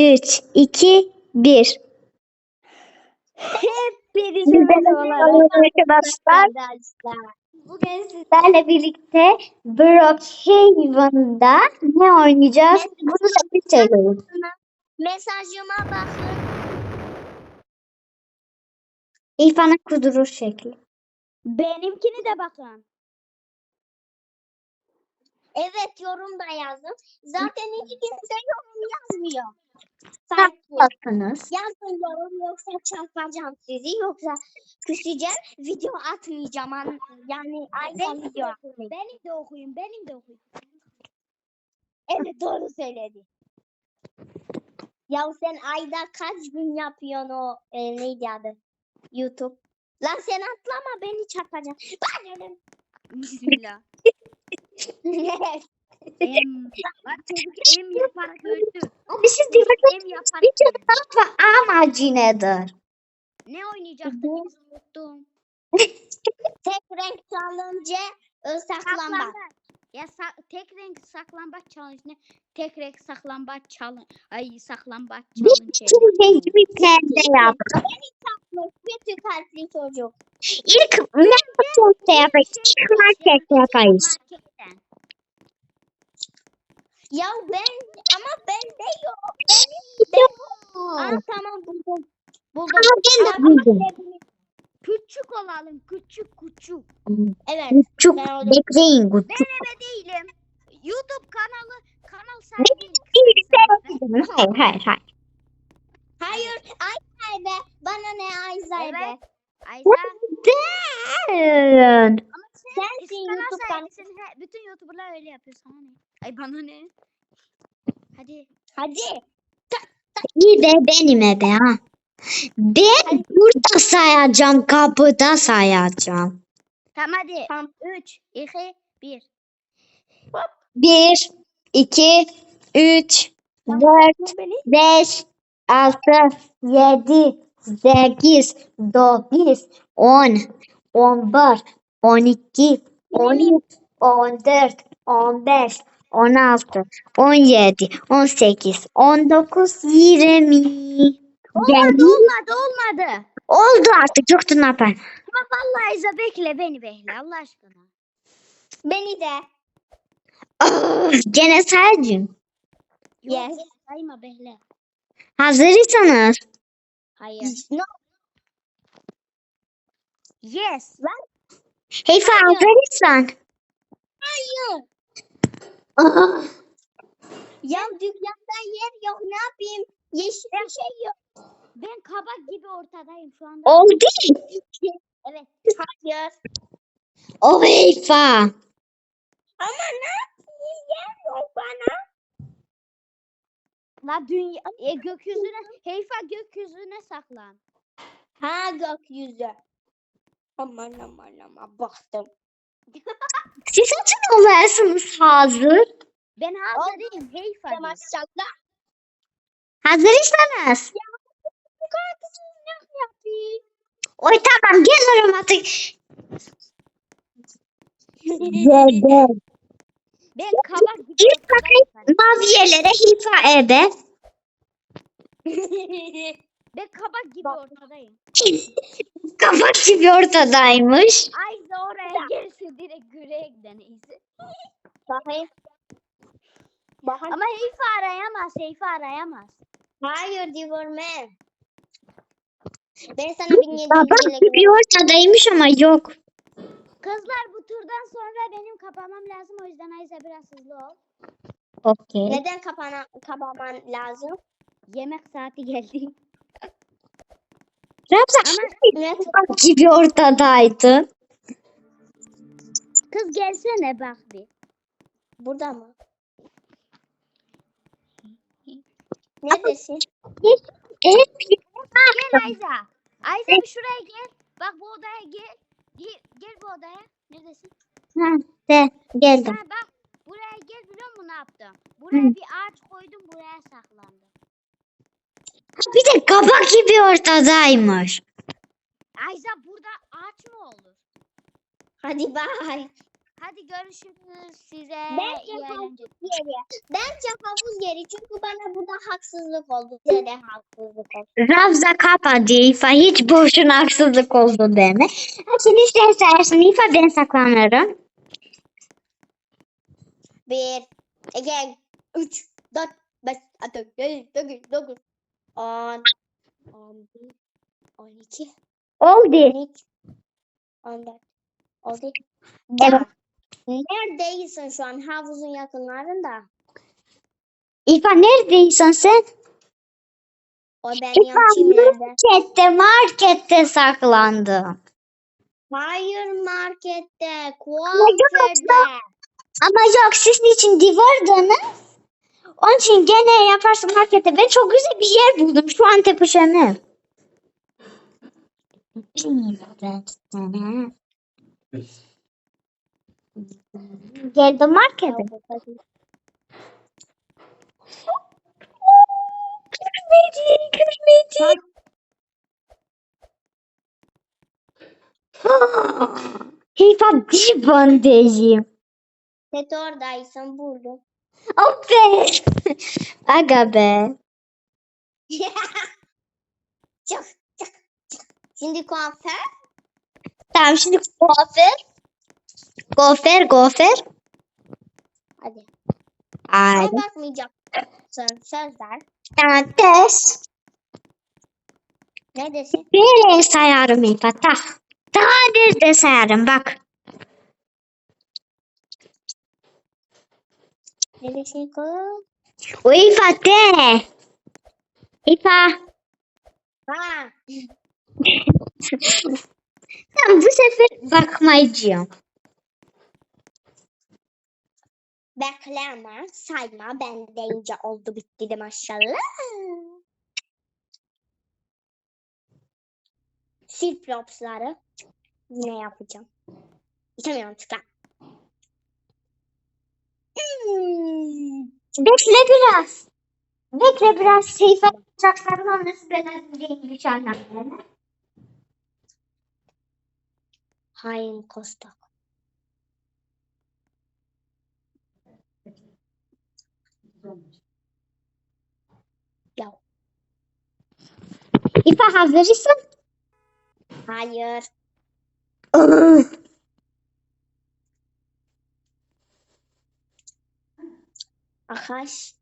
3, 2, 1. Hepinize merhabalar arkadaşlar. Bugün sizlerle birlikte Brookhaven'da ne oynayacağız? Bunu da bir söyleyin. Mesajıma bakın. İrfan'a kudurur şekli. Benimkini de bakın. Evet yorum da yazdım. Zaten hiç kimse yorum yazmıyor. Bakınız. Yazın yorum yoksa çarpacağım sizi yoksa küseceğim video atmayacağım an- yani ayda video atmayacağım. Benim de okuyun benim de okuyun. Evet doğru söyledi. Ya sen ayda kaç gün yapıyorsun o e, neydi adı? YouTube. Lan sen atlama beni çarpacaksın. Ölüm. Bismillah. Em, bak çocuk em yaparak öldü. Abi siz diyorsunuz Em yaparak bir öldü. tarafa amacı nedir? Ne oynayacaktık biz unuttum. Tek renk e, saklambaç. Saklambaç. Ya sa- tek renk saklambaç challenge ne? Tek renk saklambaç challenge. Ay saklambaç Bir challenge. iki renkli bir perde yap. Çok kötü kalpli çocuk. İlk markette yapayım. İlk market yapayız. Ya ben ama bende yok. Benim de Aa, tamam buldum. Buldum. Aa, ben de buldum. Küçük olalım. Küçük küçük. Evet. Çok Ben orada- bekleyin. Gut. Ben ebe değilim. YouTube kanalı kanal Ben sahibi. Hayır hayır hayır. Hayır. Ay sahibi. Bana ne ay sahibi. Evet. Ayza. Ama sen Sensin kanal YouTube sahibisin. He, bütün YouTuber'lar öyle yapıyor sana ne? Ay bana ne? Hadi. Hadi. İyi de benim ebe ha. Ben burada sayacağım. Kapıda sayacağım. Tamam hadi. Tamam. 3, 2, 1. Bir, iki, üç, dört, Beni. beş, altı, yedi, sekiz, dokuz, on, on bir, on iki, on üç, on dört, on beş, on altı, on yedi, on sekiz, on dokuz, yirmi. Olmadı Geldi. olmadı olmadı. Oldu artık yoktu ne yapayım. Ama vallahi bekle beni bekle Allah aşkına. Beni de. Ah, Gene. Yok, Yes. Sayma bekle. Hazırsanız. Hayır. No. Yes. Heyfa hazırsan. Hayır. Ya dükkanda yer yok. Ne yapayım? Yeşil bir şey yok. Ben kabak gibi ortadayım şu anda. Oldu. Evet. Hayır. O heyfa. Ama ne yapayım? Yer yok bana. La dünya e, gökyüzüne Heyfa gökyüzüne saklan. Ha gökyüzü. Aman aman aman baktım. Siz açın olarsınız hazır. Ben hazırım Heyfa. diyor. Maşallah. Hazırsanız. Bu kartısız ne yapayım? Oy tamam gelirim artık. Dede. Ben kabak İlk mavi yerlere heyfa ebe. Ben kabak gibi ortadayım. Kafa gibi ortadaymış. Ayza oraya gelsin direkt güreğe giden iyisi. Bakayım. Ama Heyfa arayamaz. Heyfa arayamaz. Hayır divorme. Ben sana bin yedi Baba yüz gibi ortadaymış ama yok. Kızlar bu turdan sonra benim kapamam lazım. O yüzden Ayza biraz hızlı ol. Okey. Neden kapana, kapaman lazım? Yemek saati geldi. Ramza Evet. kafa gibi ortadaydı. Kız gelsene bak bir. Burada mı? Neredesin? Hep Gel Ayza. Ayza bir şuraya gel. Bak bu odaya gel. Gel, gel bu odaya. Neredesin? Ha, de geldim. Ha bak. Buraya gel biliyor musun ne yaptım? Buraya bir ağaç koydum buraya saklandım. Bir de kafa gibi ortadaymış. Ayza burada ağaç mı olur? Hadi bay. Hadi görüşürüz size. Bence iyi havuz eğlenceler. yeri. Bence havuz yeri çünkü bana burada haksızlık oldu. Size de haksızlık oldu. Ravza kapadı İfa. Hiç boşuna haksızlık oldu deme. Ha, Şimdi sen sayarsın İfa ben saklanırım. Bir, iki, üç, dört, beş, altı, yedi, sekiz, dokuz, on, on bir, on iki, Oldu. on dört, beş. Evet. Ya, Neredesin şu an? Havuzun yakınlarında. İfa neredeysen sen? O İfa çimlerde. markette markette saklandım. Hayır markette, kuaförde. Ama yok sizin için divardınız. Onun için gene yaparsın markette. Ben çok güzel bir yer buldum. Şu an tepişemi. Geldim markete. Görmedi, görmedi. Hifa divandayım. Set oradaysın buldum. Oh be. Aga be. Çık çık çık. Şimdi kuaför. Tamam şimdi gofer. Gofer, gofer. Hadi. Hadi. Ama bakmayacağım. Söz, söz ver. Tamam test. Ne desin? Nereye sayarım İfa? Ta. Daha nerede sayarım bak. Ne desin kız? O İfa de. İfa. Ha. Tamam bu sefer bakmayacağım. Bekleme, sayma. Ben deyince oldu bitti de maşallah. Sil propsları. Yine yapacağım. İstemiyorum çık lan. Hmm. Bekle biraz. Bekle biraz. Seyfe yapacakların olması ben hazırlayayım çantamlarını. Hain kostok. Ya. İfa hazırsın. Hayır. Akaş.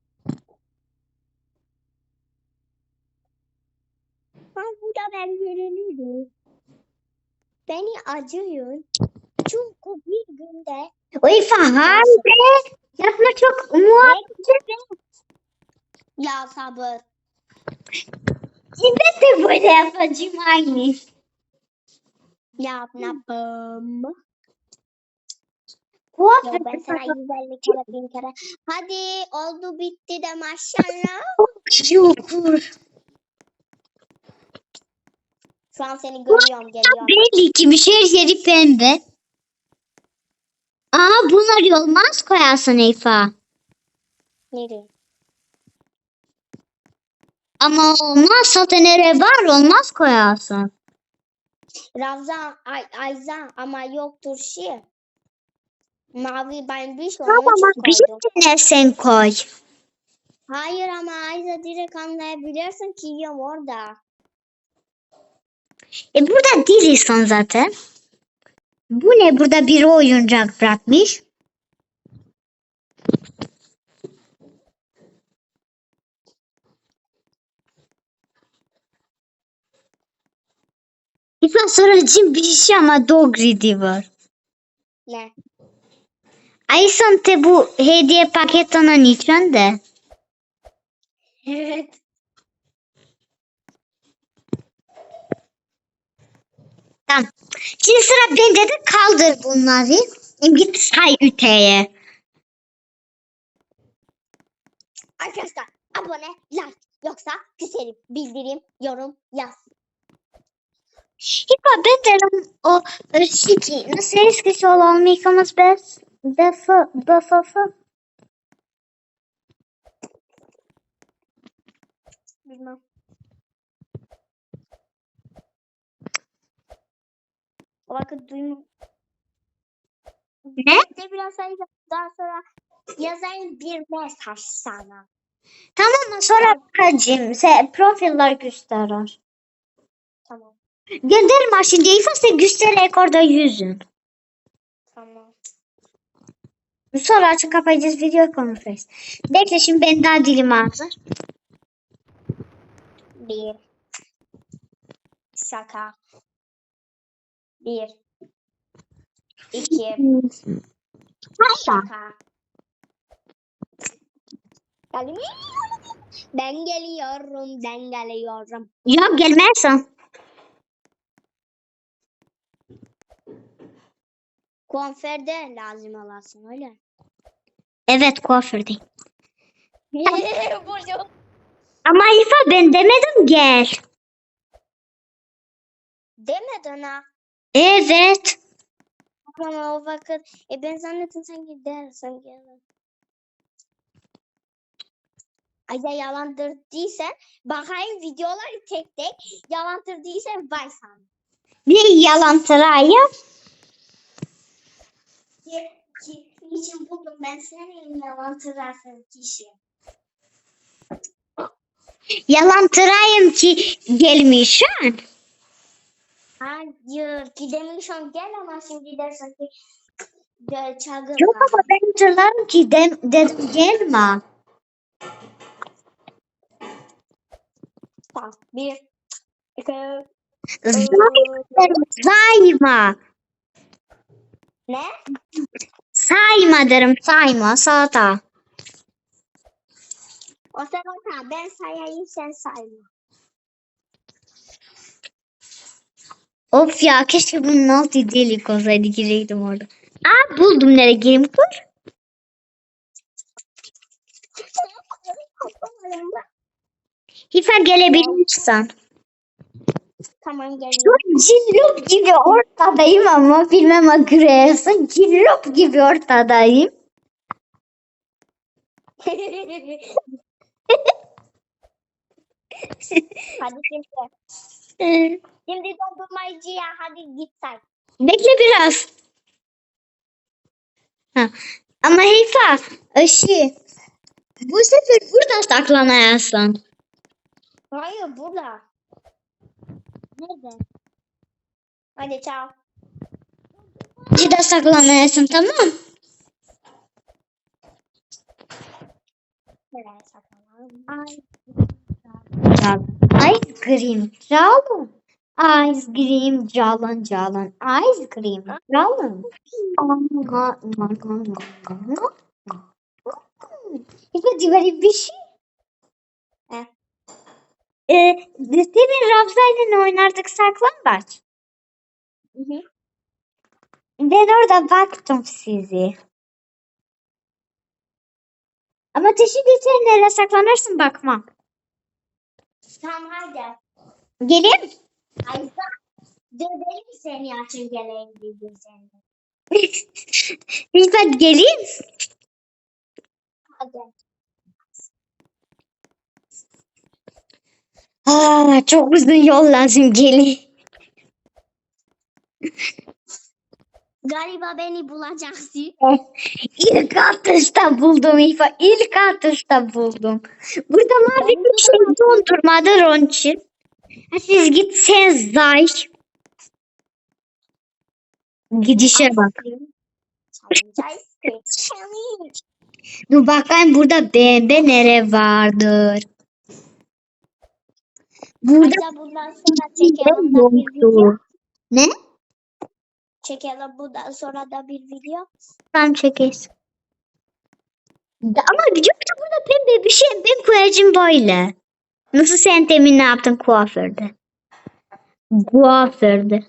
Ha burada ben görünürüm. Beni acıyın. Çünkü bir günde O İfa haydi. Yapma çok muhabbet. ya sabır. Ben de böyle yapacağım aynı. Ya ne yapayım? Ya ben sana güzellik kere bin kere. Hadi oldu bitti de maşallah. Şukur. Şu an seni görüyorum geliyorum. Belli ki bir şey yeri pembe. Aa bunlar olmaz koyarsın İfa. Nereye? Ama olmaz satenere var olmaz koyarsın. Ravza, Ay, Ayza ama yoktur şey. Mavi ben bir şey Tamam ama için bir koydum. tane sen koy. Hayır ama Ayza direkt anlayabilirsin ki yiyorum orada. E burada değilsin zaten. Bu ne? Burada biri oyuncak bırakmış. İfa soracağım bir şey ama Dogri var. Ne? Aysan te bu hediye paketinin içinde. Evet. Tamam. Şimdi sıra bende de kaldır bunları. Git say üteye. Arkadaşlar abone, like yoksa küserim, bildirim, yorum, yaz. İfa ben derim o şiki nasıl eskisi olan yıkamaz bes. Defa, defa, Bilmem. O vakit duyma. Ne? Bekle biraz. Daha sonra yazayım bir mesaj sana. Tamam sonra bakacağım. Sen profiller gösterir. Tamam. Gönderme şimdi ifade göstererek orada yüzün. Tamam. Sonra açık kapayacağız video konferans. Bekle şimdi ben daha dilim hazır. Bir. Şaka. Bir. İki. Şaka. Gelmiyor. Ben geliyorum, ben geliyorum. Yok gelmezsen. Kuaförde lazım olasın öyle. Evet kuafördeyim. Burcu. Ama İfa ben demedim gel. Demedin ha. Evet. Ama o vakit e ben zannettim sen gidersin gel. Ya yalandırdıysan bakayım videoları tek tek yalandırdıysan vay sana. Bir yalan tırayım. Ki, ki, niçin buldum ben seni yalandırarsın kişi. Yalan tırayım ki gelmişsin. Hayır gidemişim gel ama şimdi dersin ki de çağır Yok ama ben tırlarım ki dem, dedim gelme. Tamam. Bir, iki, Zayma. Sayma. Ne? Sayma derim sayma salata. O tamam ben sayayım sen sayma. Of ya keşke bunun altı delik olsaydı gireydim orada. Aa buldum nereye gireyim kur. Hifa gelebilirsin. Tamam geliyorum. cillop gibi ortadayım ama bilmem görüyorsun. Cillop gibi ortadayım. hadi şimdi. Şimdi dondurmacıya hadi git say. Bekle biraz. Ha. Ama Hifa ışı. Bu sefer burada saklanayasın. Hayır burada. Nerede? Hadi çal. Burada saklanayasın tamam. Nereye saklanalım? Ay. Ice cream calın. Ice cream calın calın. Ice cream calın. Hifa böyle bir şey. Ee, demin Rabza'yla oynardık saklambaç. Hı hı. Ben orada baktım sizi. Ama teşvik ederim nereye saklanırsın bakmam. Tamam hadi. Geleyim. Ayza. Dövelim seni açın geleyim dedim seni. Geleyim. Hadi. Aa, çok uzun yol lazım geleyim. Galiba beni bulacaksın. İlk atışta buldum İfa. İlk atışta buldum. Burada mavi bir şey için. Ha, siz git sen zay. Gidişe bak. Dur bakayım burada bembe nere vardır. Burada Ayza bundan sonra çekelim da bir video. Ne? Çekelim bundan sonra da bir video. Çekeyiz. Da- Ama yoksa burada pembe bir şey ben koyacağım böyle. Nasıl sen temin ne yaptın kuaförde? Kuaförde.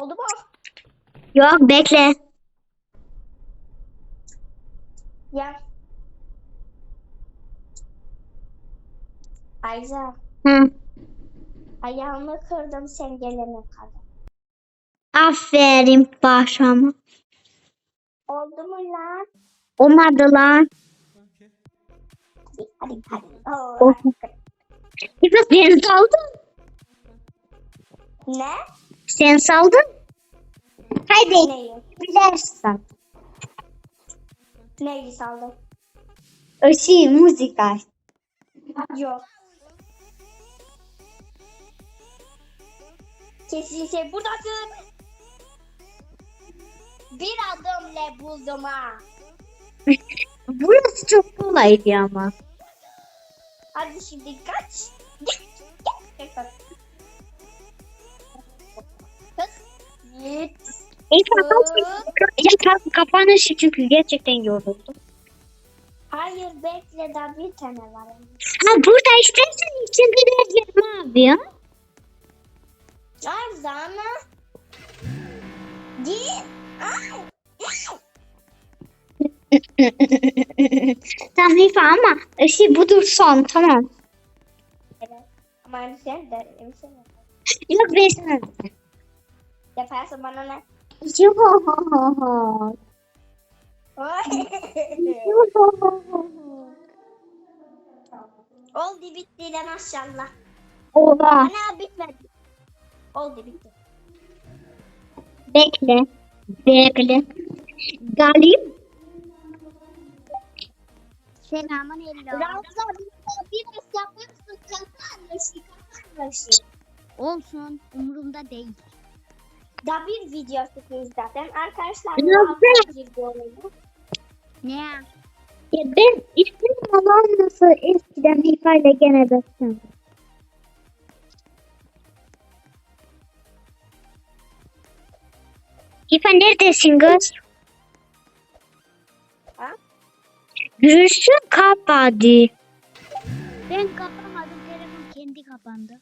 Oldu mu? Yok bekle. Ya. Ayza. Hı. Ayağımı kırdım sen gelene kadar. Aferin paşama. Oldu mu lan? Olmadı lan. Hadi hadi. Of. İpek beni saldın. Ne? Sen saldın. Haydi Neyi? Neyi saldın? Şey müzik aç. Yok. Kesinlikle buradasın. Bir adımla buldum ha. Burası çok kolaydı ama. Hadi şimdi kaç. Git. Git. Git. Kız. Git. İlk ya kapanışı çünkü gerçekten yoruldum. Hayır bekle daha bir tane var. Ha burada istersen içinde de yerim abi ya. Ay Zana. Ay. tamam Hifa ama şey budur son tamam. Evet. Ama sen de sen Yok ben sana. yaparsın bana ne? Yok. Oldu bitti de maşallah. Oha. Ana bitmedi. Oldu bitti. Bekle. Bekle. Galip. Selamun aleyküm. Ramza biraz yaparsın kapanmışı kapanmışı. Olsun umurumda değil. Da bir video çekiyoruz zaten. Arkadaşlar Ne bu. Ne? Ya ben ismim falan nasıl eskiden Hifa ile gene baksana. Hifa neredesin kız? Ha? Gülsün kapadı. Ben kapamadım telefon kendi kapandı.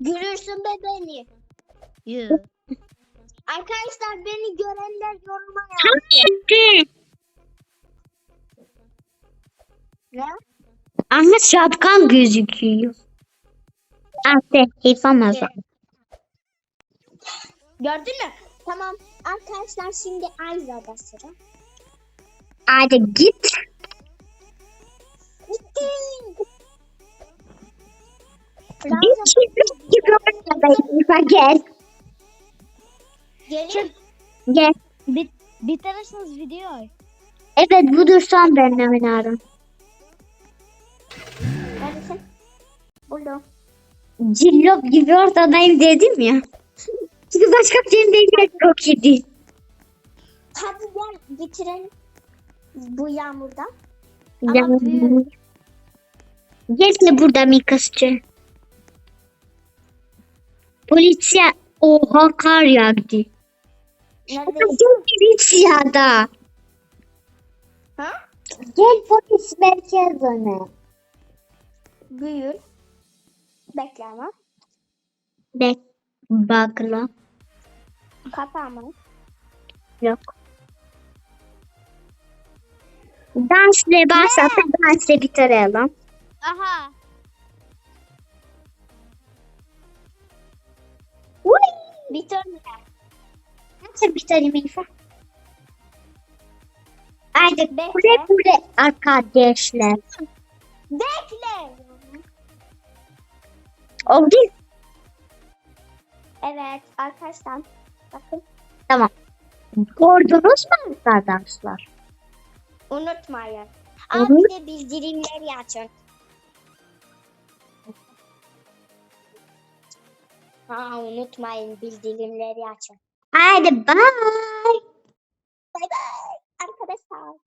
Görürsün be beni. Yoo. Arkadaşlar beni görenler yoruma yaz. Hangi? Ne? Ama şapkan gözüküyor. Aferin Hifa mazal. Gördün mü? Tamam. Arkadaşlar şimdi Ayza'da sıra. Hadi git. Bitti. Bir şey gibi. Hifa gel. Gelin. Gel. Bit bitirirsiniz videoyu. Evet budur son ben oynarım. Neredesin? Burada. Cillop gibi ortadayım dedim ya. Çünkü başka bir şey değil çok iyiydi. Hadi gel bitirelim. Bu yağmurda. Ama Yani- büyük. Gel burada Mikasçı. Polisiye oha kar yağdı. Neredeyiz? Gel polisiye Ha? Gel polis merkezine. Büyür. Bekle ama. Bek bakla. Kapama. Yok. Dansla başlatıp dansla bitirelim. Aha. Uy! Bitirme. Nasıl bitirelim İfa? Haydi Bekle. kule kule arkadaşlar. Bekle. Oldu. Evet arkadaşlar. Bakın. Tamam. Gördünüz mü arkadaşlar? Unutmayın. Hı. Abi de bildirimleri açın. Ha unutmayın bildirimleri açın. Haydi bye. Bay bay arkadaşlar.